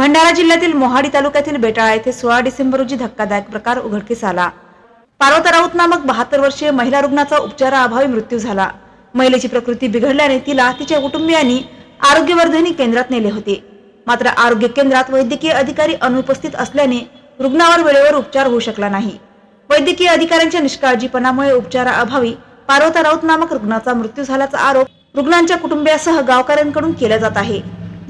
भंडारा जिल्ह्यातील मोहाडी तालुक्यातील बेटाळा येथे सोळा डिसेंबर रोजी धक्कादायक प्रकार उघडकीस आला. पार्वता राऊत नामक बहात्तर वर्षीय महिला रुग्णाचा उपचाराअभावी मृत्यू झाला. महिलेची प्रकृती बिघडल्याने तिला तिच्या कुटुंबियांनी आरोग्यवर्धनी केंद्रात नेले होते. मात्र आरोग्य केंद्रात वैद्यकीय अधिकारी अनुपस्थित असल्याने रुग्णावर वेळेवर उपचार होऊ शकला नाही. वैद्यकीय अधिकाऱ्यांच्या निष्काळजीपणामुळे उपचाराअभावी पार्वता राऊत नामक रुग्णाचा मृत्यू झाल्याचा आरोप रुग्णांच्या कुटुंबियासह गावकऱ्यांकडून केला जात आहे.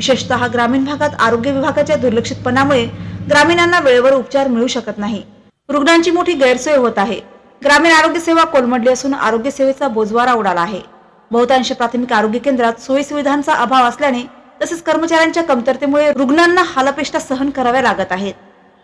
विशेषतः ग्रामीण भागात आरोग्य विभागाच्या दुर्लक्षितपणामुळे ग्रामीणांना वेळेवर उपचार मिळू शकत नाही. रुग्णांची मोठी गैरसोय होत आहे. ग्रामीण आरोग्य सेवा कोलमडली असून आरोग्य सेवेचा बोजवारा उडाला आहे. बहुतांश प्राथमिक आरोग्य केंद्रात सोयी सुविधांचा अभाव असल्याने तसेच कर्मचाऱ्यांच्या कमतरतेमुळे रुग्णांना हालपेष्टा सहन कराव्या लागत आहेत.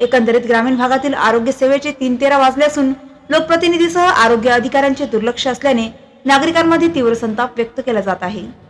एकंदरीत ग्रामीण भागातील आरोग्य सेवेचे तीन तेरा वाजले असून लोकप्रतिनिधीसह आरोग्य अधिकाऱ्यांचे दुर्लक्ष असल्याने नागरिकांमध्ये तीव्र संताप व्यक्त केला जात आहे.